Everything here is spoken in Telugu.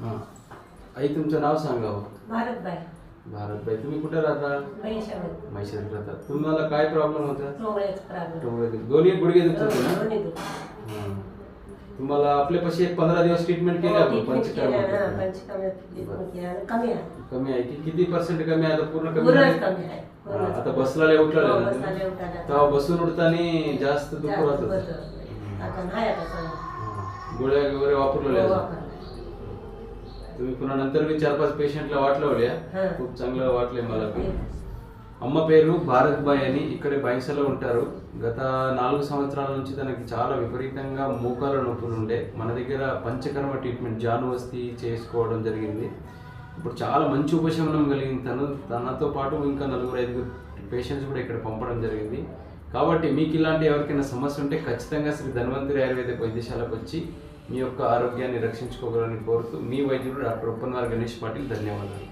हां आई तुमचं नाव सांगा हो. भारत बाय भारतबाई तुम्ही कुठे राहता म्हैशात राहता तुम्हाला काय प्रॉब्लेम होता डोळ्याचं प्रॉब्लेम डोळे दुख- दोन्ही गुडघे दुखत होते ना दोन्ही दुखत. हां. तुम्हाला आपल्यापाशी एक पंधरा दिवस ट्रीटमेंट केली हो, आपण ट्रीटमेंट केलं ना, पंचकर्म पंचकर्मात ट्रीटमेंट केलं ना, कमी आहे कमी आहे की किती पर्सेंट कमी आहे आता पूर्ण कमी पूर्णच आहे? कमी आहे हां, पूर्णच आता कमी. बसला उठला हो, ना? उठायला. तेव्हा बसून उठताना जास्त दुख जास्त राहत बसत होतं. नाही. आता नाही आता सगळं. हां. गोळ्या वगैरे वापरलेल्या हो? वापरलं. तुम्ही पुन्हा नंतर बी चार पाच పేషెంట్ల వాటలవలే హా. खूप चांगलं वाटले मला बी. అమ్మ పేరు భారత్ బాయ్ అని ఇక్కడే బైన్సలో ఉంటారు గత నాలుగు సంవత్సరాల నుంచి తనకి చాలా విపరీతంగా మోకాల నొప్పులు ఉండే మన దగ్గర పంచకర్మ ట్రీట్మెంట్ జాను వస్తీ చేసుకోవడం జరిగింది ఇప్పుడు చాలా మంచి ఉపశమనం కలిగింది తను తనతో పాటు ఇంకా నలుగురు ఐదుగురు పేషెంట్స్ కూడా ఇక్కడ పంపడం జరిగింది కాబట్టి మీకు ఇలాంటి ఎవరికైనా సమస్య ఉంటే ఖచ్చితంగా శ్రీ ధన్వంతరి ఆయుర్వేదిక వైద్యశాలకు వచ్చి మీ యొక్క ఆరోగ్యాన్ని రక్షించుకోగలని కోరుతూ మీ వైద్యుడు డాక్టర్ ఉప్పన్వార్ గణేష్ పాటిల్ ధన్యవాదాలు.